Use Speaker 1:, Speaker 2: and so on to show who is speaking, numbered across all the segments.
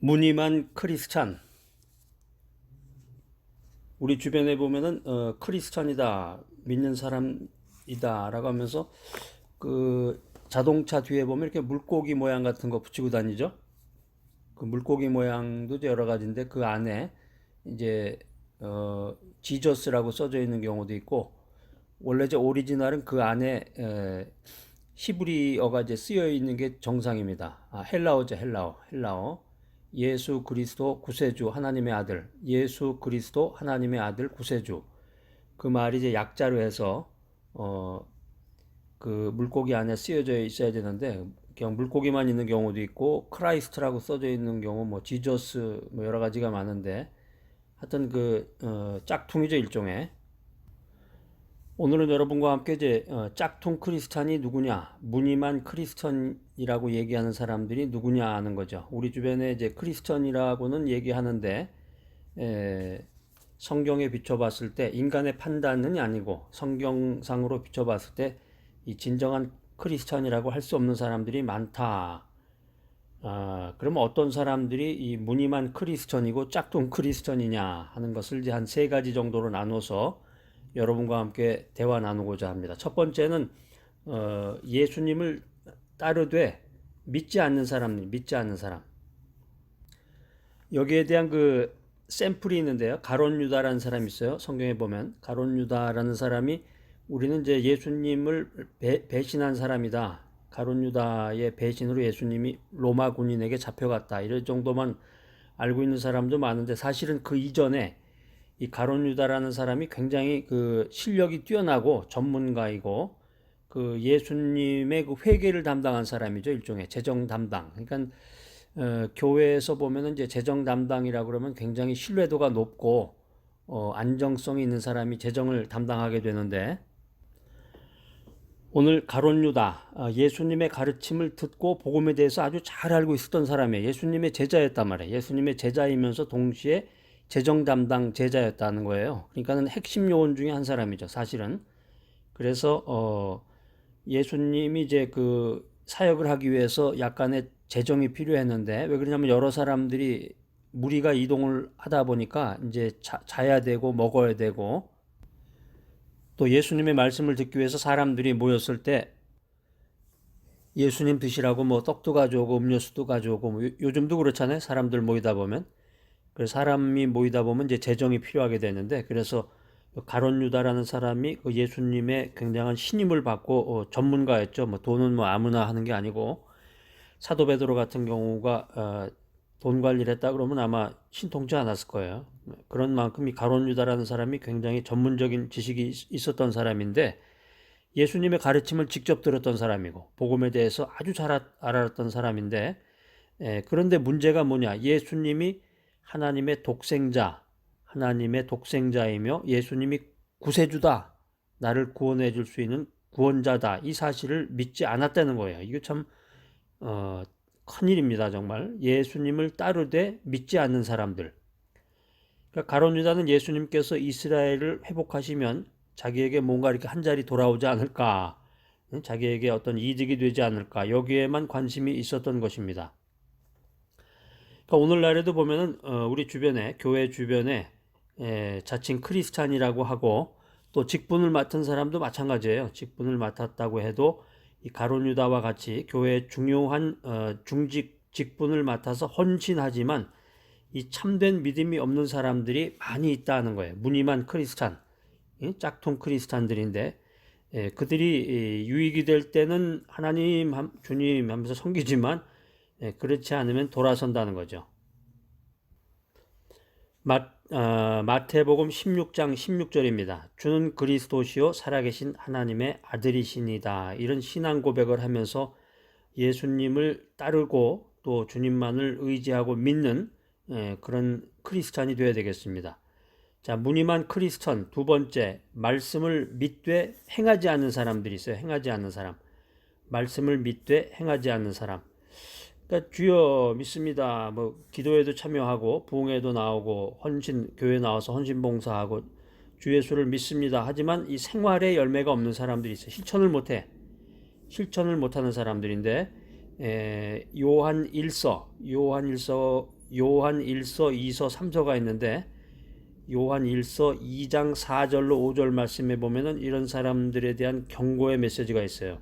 Speaker 1: 무늬만 크리스찬 우리 주변에 보면은 어, 크리스찬이다 믿는 사람이다라고 하면서 그 자동차 뒤에 보면 이렇게 물고기 모양 같은 거 붙이고 다니죠. 그 물고기 모양도 여러 가지인데 그 안에 이제 어, 지저스라고 써져 있는 경우도 있고 원래 이제 오리지널은 그 안에 에, 히브리어가 이제 쓰여 있는 게 정상입니다. 아, 헬라어죠, 헬라어, 헬라어. 예수 그리스도 구세주 하나님의 아들 예수 그리스도 하나님의 아들 구세주. 그 말이 이제 약자로 해서 어 그 물고기 안에 쓰여져 있어야 되는데 그냥 물고기만 있는 경우도 있고 크라이스트라고 써져 있는 경우 뭐 지저스 뭐 여러 가지가 많은데 하여튼 그 어, 짝퉁이죠 일종의 오늘은 여러분과 함께 이제 어, 짝퉁 크리스찬이 누구냐, 무늬만 크리스천이라고 얘기하는 사람들이 누구냐 하는 거죠. 우리 주변에 이제 크리스천이라고는 얘기하는데 에, 성경에 비춰봤을 때 인간의 판단은 아니고 성경상으로 비춰봤을 때 이 진정한 크리스천이라고 할 수 없는 사람들이 많다. 아, 그러면 어떤 사람들이 이 무늬만 크리스천이고 짝퉁 크리스천이냐 하는 것을 이제 한 세 가지 정도로 나눠서 여러분과 함께 대화 나누고자 합니다. 첫 번째는 어, 예수님을 따르되 믿지 않는 사람, 믿지 않는 사람. 여기에 대한 그 샘플이 있는데요. 가론 유다라는 사람이 있어요. 성경에 보면 가론 유다라는 사람이 우리는 이제 예수님을 배, 배신한 사람이다. 가론 유다의 배신으로 예수님이 로마 군인에게 잡혀갔다. 이럴 정도만 알고 있는 사람도 많은데 사실은 그 이전에 이 가론 유다라는 사람이 굉장히 그 실력이 뛰어나고 전문가이고 그 예수님의 그 회계를 담당한 사람이죠 일종의 재정 담당. 그러니까 어, 교회에서 보면은 이제 재정 담당이라 그러면 굉장히 신뢰도가 높고 어, 안정성이 있는 사람이 재정을 담당하게 되는데 오늘 가론 유다 어, 예수님의 가르침을 듣고 복음에 대해서 아주 잘 알고 있었던 사람이에요. 예수님의 제자였단 말이에요. 예수님의 제자이면서 동시에 재정 담당 제자였다는 거예요. 그러니까는 핵심 요원 중에 한 사람이죠, 사실은. 그래서 어 예수님이 이제 그 사역을 하기 위해서 약간의 재정이 필요했는데 왜 그러냐면 여러 사람들이 무리가 이동을 하다 보니까 이제 자, 자야 되고 먹어야 되고 또 예수님의 말씀을 듣기 위해서 사람들이 모였을 때 예수님 드시라고 뭐 떡도 가져오고 음료수도 가져오고 뭐 요- 요즘도 그렇잖아요. 사람들 모이다 보면. 그래서 사람이 모이다 보면 이제 재정이 필요하게 되는데 그래서 가론 유다라는 사람이 그 예수님의 굉장한 신임을 받고 어, 전문가였죠. 뭐 돈은 뭐 아무나 하는 게 아니고 사도 베드로 같은 경우가 어, 돈 관리를 했다 그러면 아마 신통치 않았을 거예요. 그런 만큼 이 가론 유다라는 사람이 굉장히 전문적인 지식이 있- 있었던 사람인데 예수님의 가르침을 직접 들었던 사람이고 복음에 대해서 아주 잘 아- 알았던 사람인데 에, 그런데 문제가 뭐냐? 예수님이 하나님의 독생자, 하나님의 독생자이며 예수님이 구세주다. 나를 구원해 줄 수 있는 구원자다. 이 사실을 믿지 않았다는 거예요. 이거 참, 어, 큰일입니다. 정말. 예수님을 따르되 믿지 않는 사람들. 그러니까 가론 유다는 예수님께서 이스라엘을 회복하시면 자기에게 뭔가 이렇게 한 자리 돌아오지 않을까. 응? 자기에게 어떤 이득이 되지 않을까. 여기에만 관심이 있었던 것입니다. 그러니까 오늘날에도 보면은 어, 우리 주변에 교회 주변에 에, 자칭 크리스찬이라고 하고 또 직분을 맡은 사람도 마찬가지예요. 직분을 맡았다고 해도 이 가론 유다와 같이 교회의 중요한 어, 중직 직분을 맡아서 헌신하지만 이 참된 믿음이 없는 사람들이 많이 있다는 거예요. 무늬만 크리스찬, 이 짝퉁 크리스찬들인데 예, 그들이 이, 유익이 될 때는 하나님 함- 주님 하면서 섬기지만 예, 그렇지 않으면 돌아선다는 거죠. 마, 어, 마태복음 16장 16절입니다. 주는 그리스도시요 살아계신 하나님의 아들이시니다. 이런 신앙 고백을 하면서 예수님을 따르고 또 주님만을 의지하고 믿는 예, 그런 크리스찬이 되어야 되겠습니다. 자, 무늬만 크리스천 두 번째 말씀을 믿되 행하지 않는 사람들이 있어요. 행하지 않는 사람. 말씀을 믿되 행하지 않는 사람. 그러니까 주여 믿습니다. 뭐 기도에도 참여하고 부흥회도 나오고 헌신 교회 나와서 헌신 봉사하고 주 예수를 믿습니다. 하지만 이 생활에 열매가 없는 사람들이 있어요. 실천을 못 해. 실천을 못 하는 사람들인데 에, 요한 일서 요한 일서 요한 1서, 2서, 3서가 있는데 요한 1서 2장 4절로 5절 말씀에 보면은 이런 사람들에 대한 경고의 메시지가 있어요.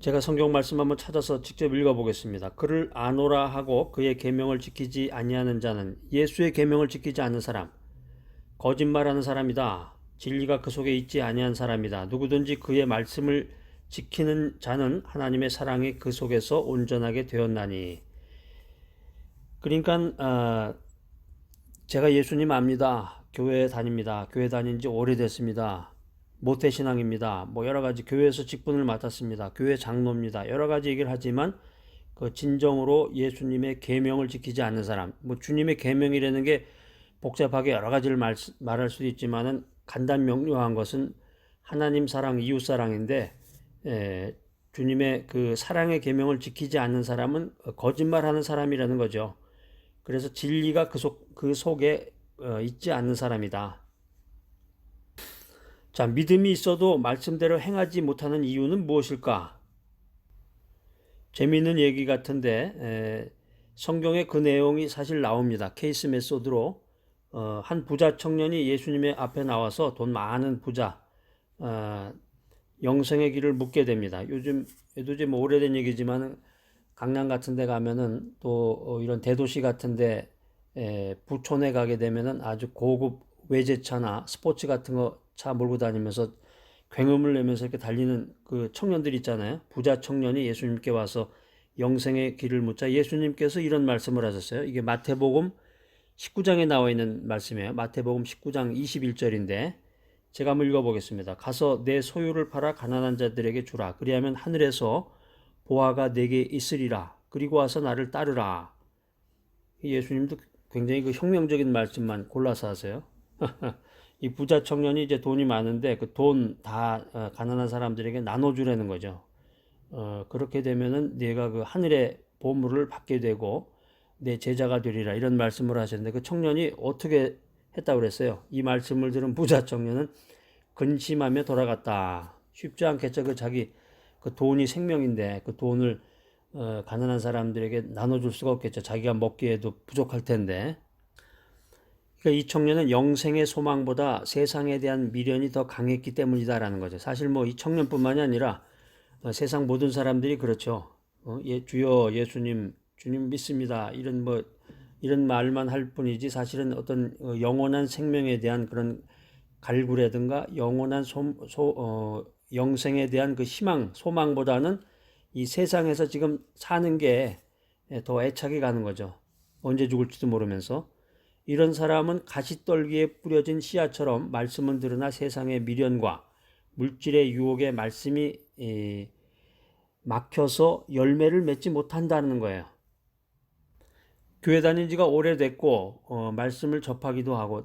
Speaker 1: 제가 성경 말씀 한번 찾아서 직접 읽어 보겠습니다. 그를 아노라 하고 그의 계명을 지키지 아니하는 자는 예수의 계명을 지키지 않는 사람 거짓말하는 사람이다. 진리가 그 속에 있지 아니한 사람이다. 누구든지 그의 말씀을 지키는 자는 하나님의 사랑이 그 속에서 온전하게 되었나니. 그러니까 아, 제가 예수님 압니다. 교회 다닙니다. 교회 다닌 지 오래됐습니다. 모태 신앙입니다. 뭐 여러 가지 교회에서 직분을 맡았습니다. 교회 장로입니다. 여러 가지 얘기를 하지만 그 진정으로 예수님의 계명을 지키지 않는 사람, 뭐 주님의 계명이라는 게 복잡하게 여러 가지를 말, 말할 수도 있지만은 간단 명료한 것은 하나님 사랑, 이웃 사랑인데 에, 주님의 그 사랑의 계명을 지키지 않는 사람은 거짓말하는 사람이라는 거죠. 그래서 진리가 그, 속, 그 속에 어, 있지 않는 사람이다. 자, 믿음이 있어도 말씀대로 행하지 못하는 이유는 무엇일까? 재미있는 얘기 같은데 에, 성경에 그 내용이 사실 나옵니다. 케이스 메소드로 어, 한 부자 청년이 예수님의 앞에 나와서 돈 많은 부자 어, 영생의 길을 묻게 됩니다. 요즘 요즘 뭐 오래된 얘기지만 강남 같은 데 가면은 또 어, 이런 대도시 같은 데 에, 부촌에 가게 되면은 아주 고급 외제차나 스포츠 같은 거 차 몰고 다니면서 굉음을 내면서 이렇게 달리는 그 청년들 있잖아요. 부자 청년이 예수님께 와서 영생의 길을 묻자 예수님께서 이런 말씀을 하셨어요. 이게 마태복음 19장에 나와 있는 말씀이에요. 마태복음 19장 21절인데 제가 한번 읽어보겠습니다. 가서 내 소유를 팔아 가난한 자들에게 주라. 그리하면 하늘에서 보화가 내게 있으리라. 그리고 와서 나를 따르라. 예수님도 굉장히 그 혁명적인 말씀만 골라서 하세요. 이 부자 청년이 이제 돈이 많은데 그 돈다 어, 가난한 사람들에게 나눠주라는 거죠. 어, 그렇게 되면은 내가 그 하늘의 보물을 받게 되고 내 제자가 되리라 이런 말씀을 하셨는데 그 청년이 어떻게 했다고 그랬어요. 이 말씀을 들은 부자 청년은 근심하며 돌아갔다. 쉽지 않겠죠. 그 자기 그 돈이 생명인데 그 돈을 어, 가난한 사람들에게 나눠줄 수가 없겠죠. 자기가 먹기에도 부족할 텐데. 그러니까 이 청년은 영생의 소망보다 세상에 대한 미련이 더 강했기 때문이다라는 거죠. 사실 뭐 이 청년뿐만이 아니라 어, 세상 모든 사람들이 그렇죠. 어, 예, 주여 예수님 주님 믿습니다. 이런 뭐 이런 말만 할 뿐이지 사실은 어떤 어, 영원한 생명에 대한 그런 갈구라든가 영원한 소, 소 어, 영생에 대한 그 희망, 소망보다는 이 세상에서 지금 사는 게 더 애착이 가는 거죠. 언제 죽을지도 모르면서. 이런 사람은 가시떨기에 뿌려진 씨앗처럼 말씀은 들으나 세상의 미련과 물질의 유혹에 말씀이 에, 막혀서 열매를 맺지 못한다는 거예요. 교회 다닌 지가 오래됐고 어, 말씀을 접하기도 하고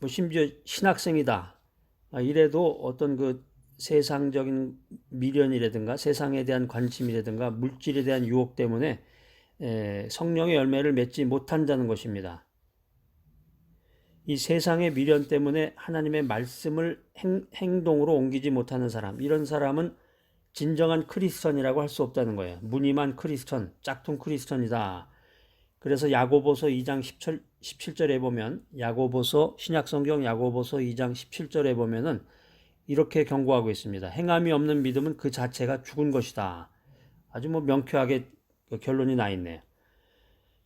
Speaker 1: 뭐 심지어 신학생이다. 아, 이래도 어떤 그 세상적인 미련이라든가 세상에 대한 관심이라든가 물질에 대한 유혹 때문에 에, 성령의 열매를 맺지 못한다는 것입니다. 이 세상의 미련 때문에 하나님의 말씀을 행, 행동으로 옮기지 못하는 사람, 이런 사람은 진정한 크리스천이라고 할 수 없다는 거예요. 무늬만 크리스천, 짝퉁 크리스천이다. 그래서 야고보서 2장 17, 17절에 보면 야고보서 신약성경 야고보서 2장 17절에 보면은 이렇게 경고하고 있습니다. 행함이 없는 믿음은 그 자체가 죽은 것이다. 아주 뭐 명쾌하게 그 결론이 나 있네요.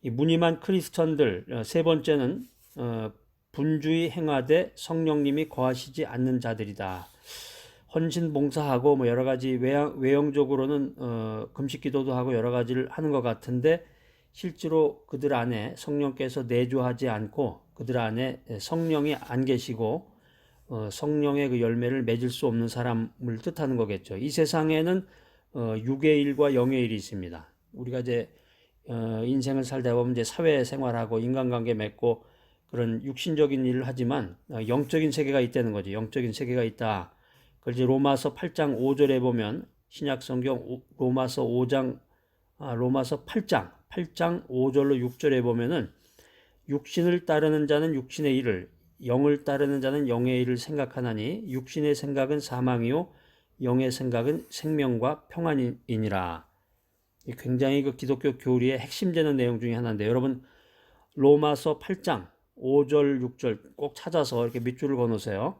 Speaker 1: 이 무늬만 크리스천들 어, 세 번째는 어, 분주히 행하되 성령님이 거하시지 않는 자들이다. 헌신 봉사하고 뭐 여러 가지 외형, 외형적으로는 어, 금식 기도도 하고 여러 가지를 하는 것 같은데 실제로 그들 안에 성령께서 내주하지 않고 그들 안에 성령이 안 계시고 어, 성령의 그 열매를 맺을 수 없는 사람을 뜻하는 거겠죠. 이 세상에는 어, 육의 일과 영의 일이 있습니다. 우리가 이제 어, 인생을 살다 보면 이제 사회 생활하고 인간관계 맺고 그런 육신적인 일을 하지만 어, 영적인 세계가 있다는 거죠. 영적인 세계가 있다. 그걸 이제 로마서 8장 5절에 보면 신약 성경 로마서 5장 아, 로마서 8장 8장 5절로 6절에 보면은 육신을 따르는 자는 육신의 일을 영을 따르는 자는 영의 일을 생각하나니 육신의 생각은 사망이요 영의 생각은 생명과 평안이니라. 이 굉장히 그 기독교 교리의 핵심되는 내용 중에 하나인데 여러분 로마서 8장 5절 6절 꼭 찾아서 이렇게 밑줄을 그어 놓으세요.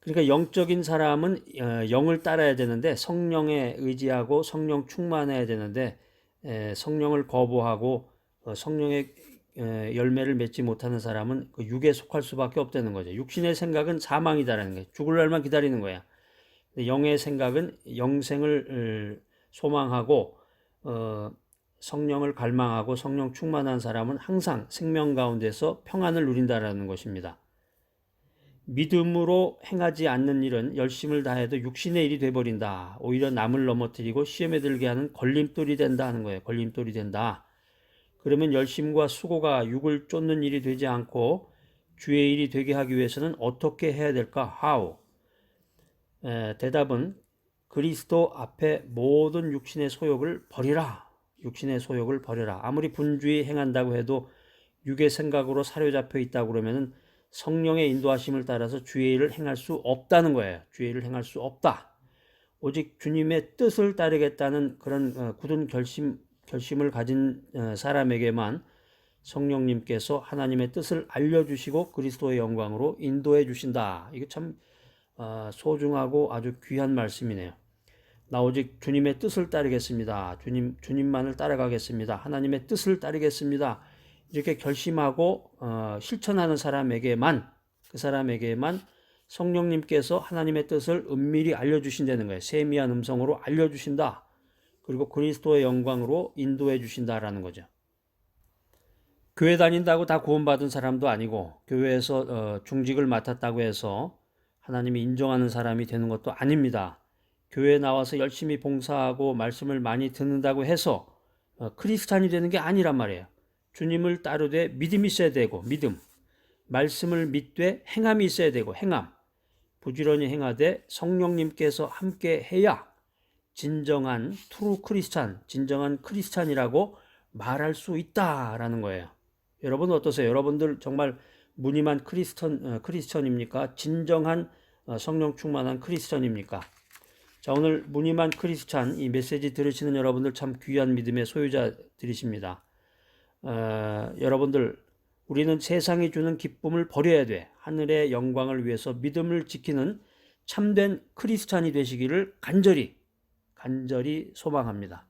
Speaker 1: 그러니까 영적인 사람은 어, 영을 따라야 되는데 성령에 의지하고 성령 충만해야 되는데 에, 성령을 거부하고 어, 성령의 에, 열매를 맺지 못하는 사람은 그 육에 속할 수밖에 없다는 거죠. 육신의 생각은 사망이다라는 거예요. 죽을 날만 기다리는 거야. 영의 생각은 영생을 어, 소망하고 어, 성령을 갈망하고 성령 충만한 사람은 항상 생명 가운데서 평안을 누린다라는 것입니다. 믿음으로 행하지 않는 일은 열심을 다해도 육신의 일이 돼버린다. 오히려 남을 넘어뜨리고 시험에 들게 하는 걸림돌이 된다 하는 거예요. 걸림돌이 된다. 그러면 열심과 수고가 육을 쫓는 일이 되지 않고 주의 일이 되게 하기 위해서는 어떻게 해야 될까? How? 에, 대답은 그리스도 앞에 모든 육신의 소욕을 버리라. 육신의 소욕을 버려라. 아무리 분주히 행한다고 해도 육의 생각으로 사로잡혀 있다고 그러면은 성령의 인도하심을 따라서 주의 일을 행할 수 없다는 거예요. 주의 일을 행할 수 없다. 오직 주님의 뜻을 따르겠다는 그런 어, 굳은 결심 결심을 가진 어, 사람에게만 성령님께서 하나님의 뜻을 알려주시고 그리스도의 영광으로 인도해 주신다. 이게 참 어, 소중하고 아주 귀한 말씀이네요. 나 오직 주님의 뜻을 따르겠습니다. 주님 주님만을 따라가겠습니다. 하나님의 뜻을 따르겠습니다. 이렇게 결심하고 어, 실천하는 사람에게만 그 사람에게만 성령님께서 하나님의 뜻을 은밀히 알려주신다는 거예요. 세미한 음성으로 알려주신다. 그리고 그리스도의 영광으로 인도해 주신다라는 거죠. 교회 다닌다고 다 구원받은 사람도 아니고 교회에서 어, 중직을 맡았다고 해서 하나님이 인정하는 사람이 되는 것도 아닙니다. 교회에 나와서 열심히 봉사하고 말씀을 많이 듣는다고 해서 어, 크리스찬이 되는 게 아니란 말이에요. 주님을 따르되 믿음이 있어야 되고 믿음 말씀을 믿되 행함이 있어야 되고 행함 부지런히 행하되 성령님께서 함께 해야 진정한 트루 크리스찬 진정한 크리스찬이라고 말할 수 있다라는 거예요. 여러분 어떠세요? 여러분들 정말 무늬만 크리스천 어, 크리스천입니까? 진정한 어, 성령 충만한 크리스천입니까? 자 오늘 무늬만 크리스찬 이 메시지 들으시는 여러분들 참 귀한 믿음의 소유자들이십니다. 어, 여러분들 우리는 세상이 주는 기쁨을 버려야 돼. 하늘의 영광을 위해서 믿음을 지키는 참된 크리스찬이 되시기를 간절히 간절히 소망합니다.